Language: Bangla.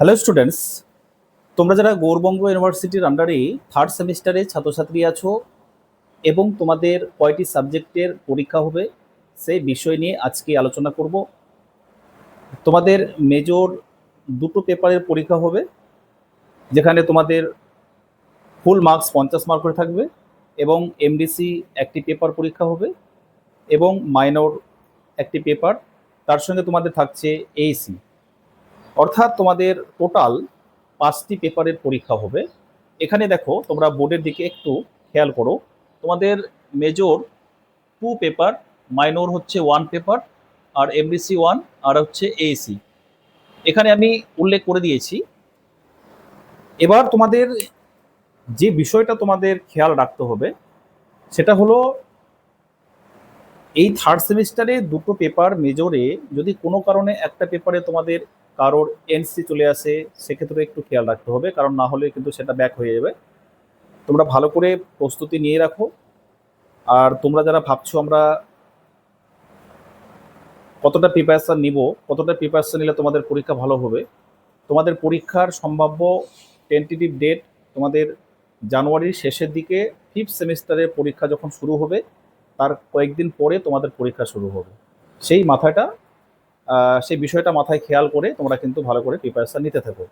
হ্যালো স্টুডেন্টস তোমরা যারা গৌরবঙ্গ ইউনিভার্সিটির আন্ডারে থার্ড সেমিস্টারে ছাত্রছাত্রী আছো এবং তোমাদের কয়টি সাবজেক্টের পরীক্ষা হবে, সেই বিষয় নিয়ে আজকে আলোচনা করব। তোমাদের মেজর দুটো পেপারের পরীক্ষা হবে, যেখানে তোমাদের ফুল মার্কস পঞ্চাশ মার্ক করে থাকবে এবং এমডিসি একটি পেপার পরীক্ষা হবে এবং মাইনর একটি পেপার তার সঙ্গে তোমাদের থাকছে এইসি অর্থাৎ তোমাদের টোটাল পাঁচটি পেপারের পরীক্ষা হবে। এখানে দেখো, তোমরা বোর্ডের দিকে একটু খেয়াল করো। তোমাদের মেজর টু পেপার মাইনর হচ্ছে ওয়ান পেপার আর এমবিসি ওয়ান আর হচ্ছে এইসি এখানে আমি উল্লেখ করে দিয়েছি। এবার তোমাদের যে বিষয়টা তোমাদের খেয়াল রাখতে হবে, সেটা হলো এই থার্ড সেমিস্টারে দুটো পেপার মেজরে যদি কোনো কারণে একটা পেপারে তোমাদের কারোর এনসি চলে আসে, সেক্ষেত্রে একটু খেয়াল রাখতে হবে, কারণ না হলে কিন্তু সেটা ব্যাক হয়ে যাবে। তোমরা ভালো করে প্রস্তুতি নিয়ে রাখো। আর তোমরা যারা ভাবছ আমরা কতটা প্রিপারেশন নিব, কতটা প্রিপারেশন নিলে তোমাদের পরীক্ষা ভালো হবে, তোমাদের পরীক্ষার সম্ভাব্য টেন্টেটিভ ডেট তোমাদের জানুয়ারির শেষের দিকে ফিফথ সেমিস্টারের পরীক্ষা যখন শুরু হবে, তার কয়েকদিন পরে তোমাদের পরীক্ষা শুরু হবে। সেই মাথাটা সেই বিষয়টা মাথায় খেয়াল করে তোমরা কিন্তু ভালো করে প্রিপারেশন নিতে থাকো।